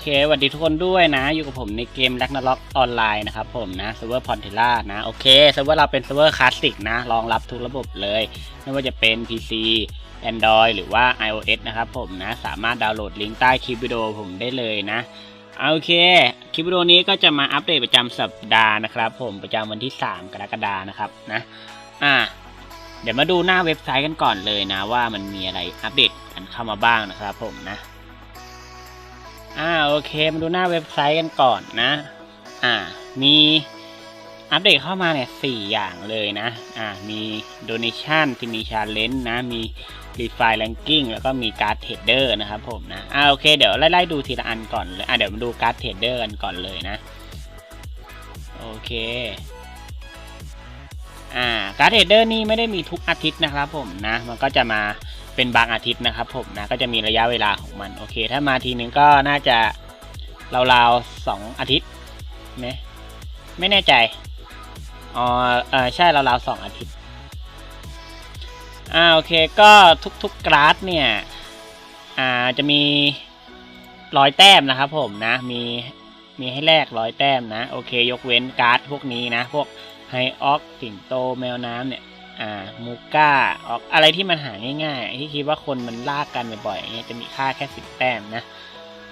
เคสวัสดีทุกคนด้วยนะ อยู่กับผมในเกม Ragnarok ออนไลน์นะครับผมนะเซิร์ฟเวอร์พอนเทล่านะ โอเคเซิร์ฟเวอร์เราเป็นเซิร์ฟเวอร์คลาสสิกนะ รองรับทุกระบบเลย ไม่ว่าจะเป็น PC Android หรือว่า iOS นะครับผมนะ สามารถดาวน์โหลดลิงก์ใต้คลิปวิดีโอผมได้เลยนะโอเค คลิปวิดีโอนี้ก็จะมาอัปเดตประจำสัปดาห์นะครับ ผมประจำวันที่ 3 กรกฎานะครับนะ อ่า เดี๋ยวมาดูหน้าเว็บไซต์กันก่อนเลยนะ ว่ามันมีอะไรอัปเดตกันเข้ามาบ้างนะครับผมนะ อ่าโอเค มาดูหน้าเว็บไซต์กันก่อนนะ อ่า มีอัปเดตเข้ามาเนี่ยสี่อย่างเลยนะ อ่า มี donation ที่มี challenge นะ มี refine ranking แล้วก็มี card trader นะครับผมนะ อ่าโอเค เดี๋ยวไล่ๆดูทีละอันก่อนเลยอ่าเดี๋ยวมาดู card trader กันก่อนเลยนะ โอเค อ่า card trader นี่ไม่ได้มีทุกอาทิตย์นะครับผมนะ มันก็จะมา เป็นบางอาทิตย์นะครับผมนะก็จะมีระยะเวลาของมันโอเค ถ้ามาทีนึงก็น่าจะราวๆสองอาทิตย์ไหมไม่แน่ใจอ๋อเออใช่ราวๆสองอาทิตย์อ่าโอเคก็ทุกๆกราฟเนี่ยอ่าจะมีร้อยแต้มนะครับผมนะมีมีให้แลกร้อยแต้มนะ โอเค ยกเว้นการ์ดพวกนี้นะ พวกไฮออกสิงโตแมวน้ำเนี่ย อ่ามูก้าออกอะไรที่มันหาง่ายๆที่คิดว่าคนมันลากกันบ่อยๆอย่างนี้จะมีค่าแค่สิบแต้มนะ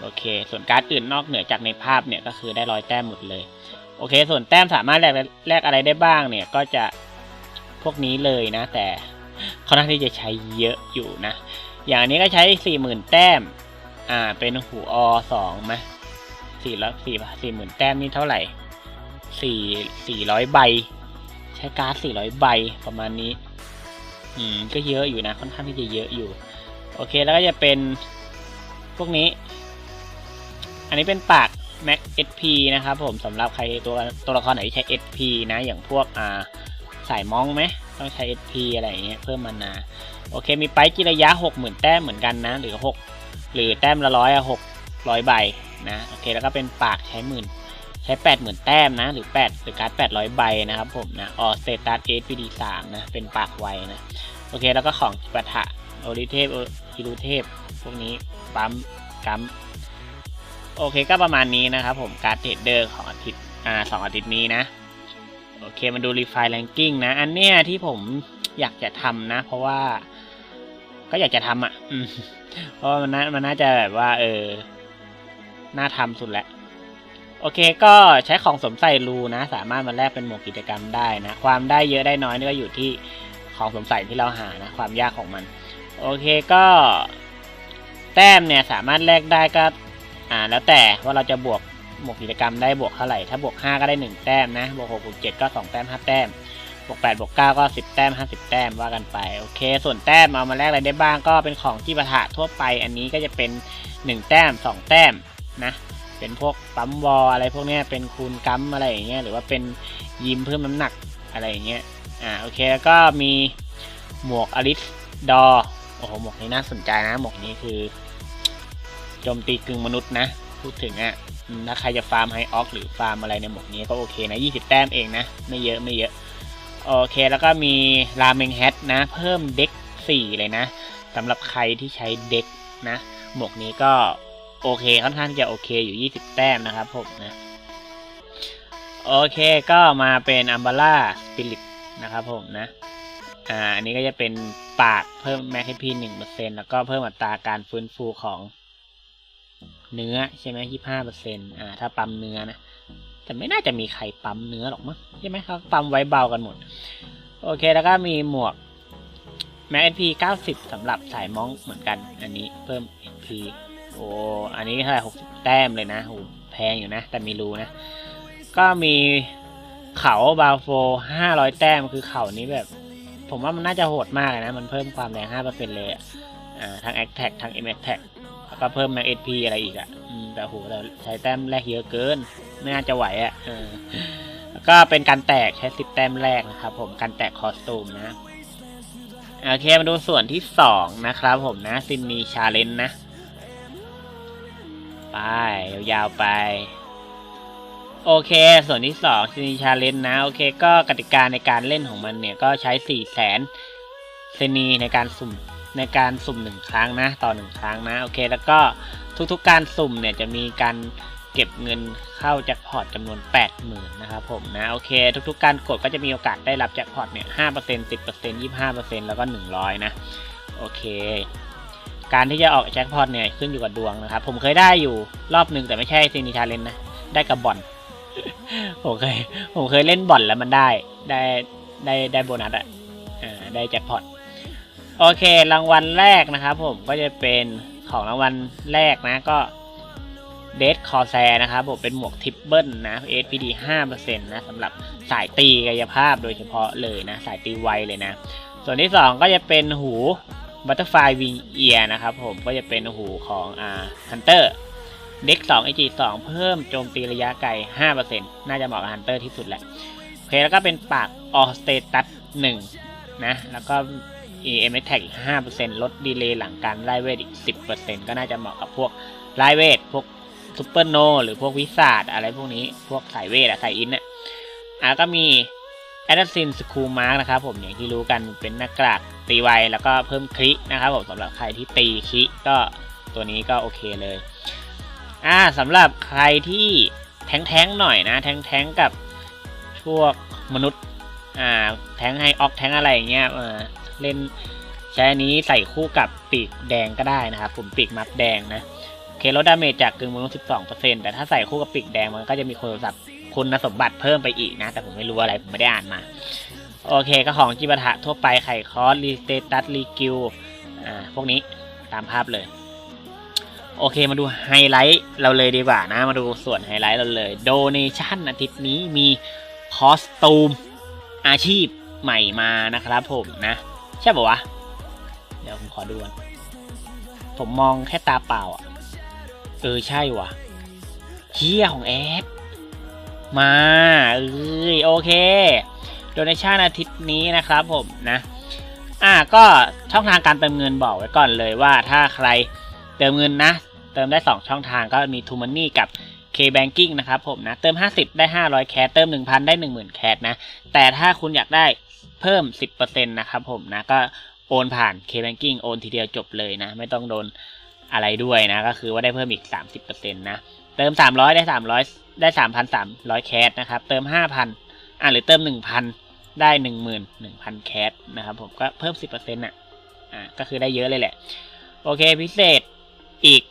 โอเค ส่วนการ์ดอื่นนอกเหนือจากในภาพเนี่ยก็คือได้ร้อยแต้มหมดเลย โอเค ส่วนแต้มสามารถแลกแลกอะไรได้บ้างเนี่ยก็จะพวกนี้เลยนะ แต่ค่อนข้างที่จะใช้เยอะอยู่นะ อย่างนี้ก็ใช้สี่หมื่นแต้มอ่าเป็นหูอสองไหมสี่ร้อยสี่สี่หมื่นแต้มนี่เท่าไหร่สี่สี่ร้อยใบ ช้การ์ด 400 ใบประมาณนี้ อืม ก็เยอะอยู่นะ ค่อนข้างที่จะเยอะอยู่ โอเค แล้วก็จะเป็นพวกนี้ อันนี้เป็นปาก Max SP นะครับผมสำหรับใครตัวตัวละครไหนที่ใช้ SP นะ อย่างพวกอ่าสายมองไหมต้องใช้ SP อะไรอย่างเงี้ยเพิ่มมานาโอเค มีไปจิระยะ 60,000 แต้มเหมือนกันนะ หรือ 6 หรือแต้มละร้อยอะ600ใบนะ โอเค แล้วก็เป็นปากใช้หมื่น ใช้80,000แต้มนะ หรือ8หรือการ์ด800ใบนะครับผมนะออสเตตัสเอสพีดีสามนะ เป็นปากไวนะ โอเค แล้วก็ของปะทะโอริเทพฮิรุเทพ พวกนี้ปั๊มกัมโอเคก็ประมาณนี้นะครับผมการ์ดเทรดเดอร์ของอาทิตย์อ่าสองอาทิตย์นี้นะ โอเคมาดูรีไฟแ r งกิ้งนะ อันเนี้ยที่ผมอยากจะทำนะ เพราะว่า ก็อยากจะทำอะเพราะมันน่ามันน่าจะแบบว่า เออ น่าทำสุดแหละ โอเคก็ใช้ของสมใส่รูนะ สามารถมาแลกเป็นหมวกกิจกรรมได้นะ ความได้เยอะได้น้อยนี่ก็อยู่ที่ของสมใส่ที่เราหานะความยากของมัน โอเคก็แต้มเนี่ยสามารถแลกได้ก็อ่าแล้วแต่ว่าเราจะบวกหมวกกิจกรรมได้บวกเท่าไหร่ ถ้าบวก 5 ก็ได้ 1 แต้มนะ บวก6บวก7ก็ 2 แต้ม 5 แต้ม บวก8บวก9ก็ 10 แต้ม 50 แต้มว่ากันไป โอเค ส่วนแต้มเอามาแลกอะไรได้บ้างก็เป็นของที่ประทะทั่วไป อันนี้ก็จะเป็น 1 แต้ม 2 แต้มนะ เป็นพวกปั๊มวอลอะไรพวกนี้เป็นคูณกัมอะไรอย่างเงี้ยหรือว่าเป็นยิมเพิ่มน้ำหนักอะไรอย่างเงี้ยอ่าโอเคแล้วก็มีหมวกอลิสดอโอ้โหหมวกนี้น่าสนใจนะหมวกนี้คือโจมตีกึ่งมนุษย์นะ พูดถึงอะ่ะถ้าใครจะฟาร์มไฮออกหรือฟาร์มอะไรในหมวกนี้ก็โอเคนะ 20 แต้มเองนะ ไม่เยอะไม่เยอะ โอเคแล้วก็มีราเมงแฮทนะ เพิ่มเด็ก4 เลยนะสำหรับใครที่ใช้เด็กนะ หมวกนี้ก็ โอเคค่อนข้างที่จะโอเคอยู่ 20 แต้มนะครับผมนะโอเคก็มาเป็นอัมบาร่าสปิริตนะครับผมนะอ่าอันนี้ก็จะเป็นปากเพิ่มแมคให้พีหนึ่งเปอร์เซ็นแล้วก็เพิ่มอัตราการฟื้นฟูของเนื้อใช่ไหมยี่ห้าเปอร์เซ็นอ่าถ้าปั๊มเนื้อนะ แต่ไม่น่าจะมีใครปั๊มเนื้อหรอกมั้งใช่ไหมครับปั๊มไว้เบากันหมด โอเคแล้วก็มีหมวกแม็กพีเก้าสิบสำหรับสายมองเหมือนกัน อันนี้เพิ่ม MP โอ้อันนี้เท่าไหร่หกสิบแต้มเลยนะโหแพงอยู่นะ แต่มีรูนะ ก็มีเขาบาโฟห้าร้อยแต้มคือเขานี้แบบ ผมว่ามันน่าจะโหดมากเลยนะ มันเพิ่มความแรงห้าเปอร์เซ็นต์เลยอ่าทั้งแอคแท็กทั้งเอ็มแอคแท็กแล้วก็เพิ่มแม็กเอพีอะไรอีกอะแต่โหแต่ใช้แต้มแรกเยอะเกินไม่น่าจะไหวอะเออแล้วก็เป็นการแตกใช้สิบแต้มแรกนะครับผมการแตกคอสตูมนะโอเคมาดูส่วนที่สองนะครับผมนะซินนีชาเลนนะ ไป ยาวๆไป โอเค ส่วนที่สองซินีชาเลนนะ โอเค ก็กติกาในการเล่นของมันเนี่ย ก็ใช้สี่แสนเซนีในการสุ่มในการสุ่มหนึ่งครั้งนะ ต่อหนึ่งครั้งนะ โอเค แล้วก็ทุกๆการสุ่มเนี่ยจะมีการเก็บเงินเข้าแจ็คพอตจำนวน 80,000นะครับผมนะโอเค ทุกๆการกดก็จะมีโอกาสได้รับแจ็คพอตเนี่ย5% 10% 25%แล้วก็ 100 นะ โอเค การที่จะออกแจ็คพอตเนี่ยขึ้นอยู่กับดวงนะครับ ผมเคยได้อยู่รอบหนึ่งแต่ไม่ใช่ซีนิชาเลนนะ ได้กับบอลผมเคยผมเคยเล่นบอนแล้วมันได้ ได้ได้ได้โบนัสอะอ่าได้แจ็คพอตโอเค รางวัลแรกนะครับ ผมก็จะเป็นของรางวัลแรกนะก็เดดคอแซนะครับผมเป็นหมวกทิปเบิลนะ SPD 5%นะสำหรับสายตีกายภาพโดยเฉพาะเลยนะ สายตีไวเลยนะ ส่วนที่ 2 ก็จะเป็นหู บัตเตอร์ไฟวิงเอียนะครับผมก็จะเป็นหูของอ่าฮันเตอร์เด็ก2 AG 2เพิ่มโจมตีระยะไกล 5%น่าจะเหมาะกับฮันเตอร์ที่สุดแหละโอเคแล้วก็เป็นปากออสเตตัส1นะแล้วก็ EM Attack อีก 5%ลดดีเลย์หลังการไล่เวทอีก 10%ก็น่าจะเหมาะกับพวกไล่เวท พวกซูเปอร์โน หรือพวกวิสาดอะไรพวกนี้พวกสายเวทอะสายอินอะอะแล้วก็มี a d a s i n s c h o o l Mark นะครับผมอย่างที่รู้กันเป็นหน้ากากตีไวแล้วก็เพิ่มคลินะครับผมสำหรับใครที่ตีคลิก็ตัวนี้ก็โอเคเลยอ่าสำหรับใครที่แท้งๆหน่อยนะ แท้งๆกับพวกมนุษย์อ่าแท้งไฮออกแท้งอะไรอย่างเงี้ยเออเล่นใช้อันนี้ใส่คู่กับปีกแดงก็ได้นะครับผมปีกมัดแดงนะโอเคลดดาเมจจากกึ่งมนุษย์12%แต่ถ้าใส่คู่กับปีกแดงมันก็จะมีคุณสมบัติ คุณสมบัติเพิ่มไปอีกนะ แต่ผมไม่รู้อะไร ผมไม่ได้อ่านมา โอเคก็ของจิบะทะทั่วไปไข่คอสรีสเตตัสรีกิลอ่าพวกนี้ตามภาพเลย โอเคมาดูไฮไลท์เราเลยดีกว่านะ มาดูส่วนไฮไลท์เราเลยโดเนชั่นอาทิตย์นี้มีคอสตูมอาชีพใหม่มานะครับผมนะ ใช่ป่าวะ เดี๋ยวผมขอดูก่อนผมมองแค่ตาเปล่าอะ เออใช่วะเฮียของแอด มาเอ้ยโอเคโดเนชั่นอาทิตย์นี้นะครับผมนะ อ่าก็ช่องทางการเติมเงินบอกไว้ก่อนเลยว่าถ้าใครเติมเงินนะ เติมได้ 2 ช่องทางก็มี t ูมันนี่กับ K-Banking นะครับผมนะ เติม 50 ได้ 500 แคสเติม 1,000 ได้ 10,000 แคสนะ แต่ถ้าคุณอยากได้เพิ่ม 10%นะครับผมนะ ก็โอนผ่าน K-Banking โอนทีเดียวจบเลยนะ ไม่ต้องโดนอะไรด้วยนะ ก็คือว่าได้เพิ่มอีก 30%นะ เติม300ได้300ได้3,300แคสนะครับ เติม5,000อ่าหรือเติม1,000ได้11,000แคสนะครับผมก็เพิ่ม10%น่ะอ่าก็คือได้เยอะเลยแหละ โอเคพิเศษอีก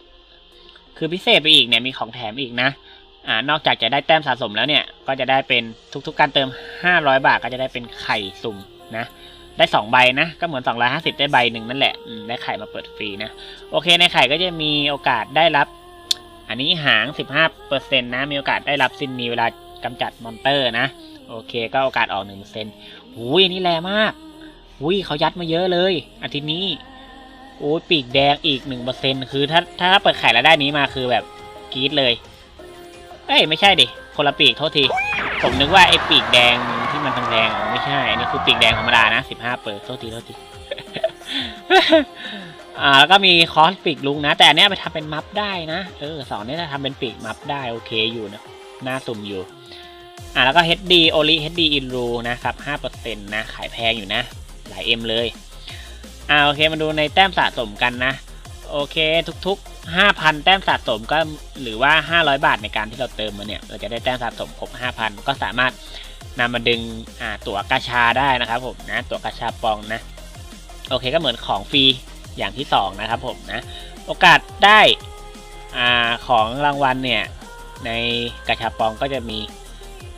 คือพิเศษไปอีกเนี่ยมีของแถมอีกนะอ่านอกจากจะได้แต้มสะสมแล้วเนี่ย ก็จะได้เป็นทุก ๆ การเติม 500 บาทก็จะได้เป็นไข่สุ่มนะ ได้ 2 ใบนะ ก็เหมือน 250 ได้ใบหนึ่งนั่นแหละได้ไข่มาเปิดฟรีนะ โอเคในไข่ก็จะมีโอกาสได้รับ อันนี้หาง 15%นะ มีโอกาสได้รับซินมีเวลากำจัดมอนเตอร์นะ โอเคก็โอกาสออก1%หูยอันนี้แรงมากหุยเขายัดมาเยอะเลยอาทิตย์นี้โอ้ยปีกแดงอีกหนึ่งเปอร์เซ็นคือถ้าถ้าเปิดไข่แล้วได้นี้มาคือแบบกรี๊ดเลย เอ้ยไม่ใช่ดิ คนละปีกโทษที ผมนึกว่าไอ้ปีกแดงที่มันแดงอ๋อไม่ใช่ อันนี้คือปีกแดงธรรมดานะสิบห้าเปิดโทษทีโทษที อ่าแล้วก็มีคอสปีกลุงนะ แต่อันเนี้ยไปทำเป็นมัฟได้นะเออสองเนี้ยถ้าทำเป็นปีกมัฟได้โอเคอยู่นะหน้าสุ่มอยู่อ่าแล้วก็ HD Oli HD i n r u นะครับ5%นะขายแพงอยู่นะ หลาย M เลยอ่าโอเคมาดูในแต้มสะสมกันนะ โอเคทุกๆ 5,000 แต้มสะสมก็หรือว่า 500 บาทในการที่เราเติมมาเนี่ย เราจะได้แต้มสะสมครบ5,000 ก็สามารถนำมาดึงอ่าตั๋วกาชาได้นะครับผมนะตั๋วกาชาปองนะ โอเคก็เหมือนของฟรี อย่างที่ 2 นะครับผมนะ โอกาสได้อของรางวัลเนี่ย ในกาชาปองก็จะมี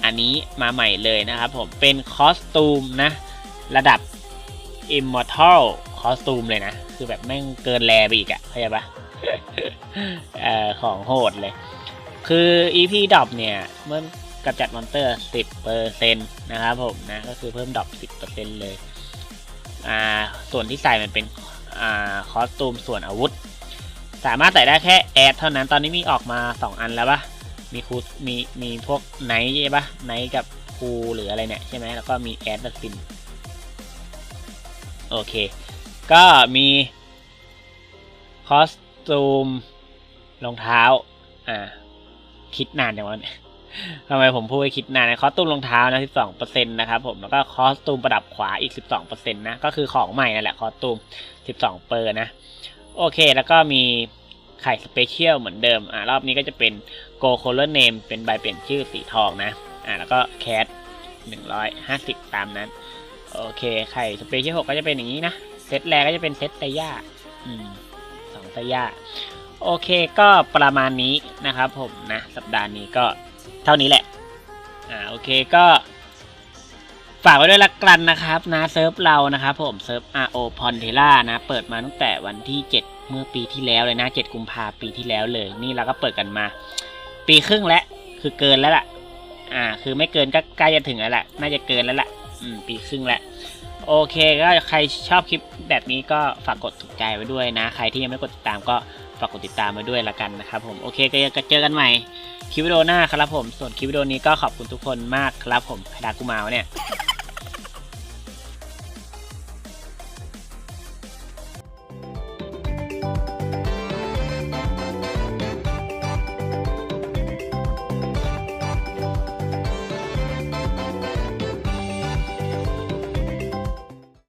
อันนี้มาใหม่เลยนะครับผม เป็นคอสตูมนะ ระดับ Immortal คอสตูมเลยนะ คือแบบแม่งเกินแรไปอีกอะเข้าใจปะอ่อของโหดเลย คือ EP ดรอปเนี่ย เมื่อกำจัดมอนเตอร์ 10%นะครับผมนะ ก็คือเพิ่มดรอป10%เลย อ่า ส่วนที่ใส่มันเป็น อคอสตูมส่วนอาวุธ สามารถใส่ได้แค่แอดเท่านั้นตอนนี้มีออกมา 2 อันแล้วปะมีคูมีมีพวกไนท์ใช่ปะไนท์กับคูหรืออะไรเนี่ยใช่ไหมแล้วก็มีแอดดัสินโอเค ก็มีคอสตูมรองเท้า อ่า คิดนานจังวะเนี่ย ทำไมผมพูดให้คิดนานนะคอสตูมรองเท้านะ12%นะครับผมแล้วก็คอสตูมประดับขวาอีก 12%นะก็คือของใหม่นั่นแหละคอสตูม 12 เปอร์นะ โอเคแล้วก็มีไข่สเปเชียลเหมือนเดิมอ่ารอบนี้ก็จะเป็นโกโคลเนมเป็นใบเปลี่ยนชื่อสีทองนะอ่าแล้วก็แคท150 ตามนั้น โอเคไข่สเปเชียล6ก็จะเป็นอย่างนี้นะ เซตแรกก็จะเป็นเซตไตย่าอืมสองไตย่าโอเคก็ประมาณนี้นะครับผมนะ สัปดาห์นี้ก็ เท่านี้แหละ อ่าโอเคก็ฝากไว้ด้วยละกันนะครับนะเซิร์ฟเรานะครับผมเซิร์ฟ RO p o n t e l a นะ เปิดมาตั้งแต่วันที่ 7 เมื่อปีที่แล้วเลยนะ 7 กุมภาปีที่แล้วเลย นี่เราก็เปิดกันมา ปีครึ่งแล้วคือเกินแล้วล่ะ อ่า คือไม่เกินก็ใกล้จะถึงแล้วแหละน่าจะเกินแล้วล่ะ อืม ปีครึ่งแล้วโอเคก็ใครชอบคลิปแบบนี้ก็ฝากกดถูกใจไว้ด้วยนะ ใครที่ยังไม่กดติดตามก็ ฝากกดติดตามมาด้วยละกันนะครับผมโอเคก็จะเจอกันใหม่คลิปวิดีโอหน้าครับผมส่วนคลิปวิดีโอนี้ก็ขอบคุณทุกคนมากครับผมพดากูมาวเนี่ย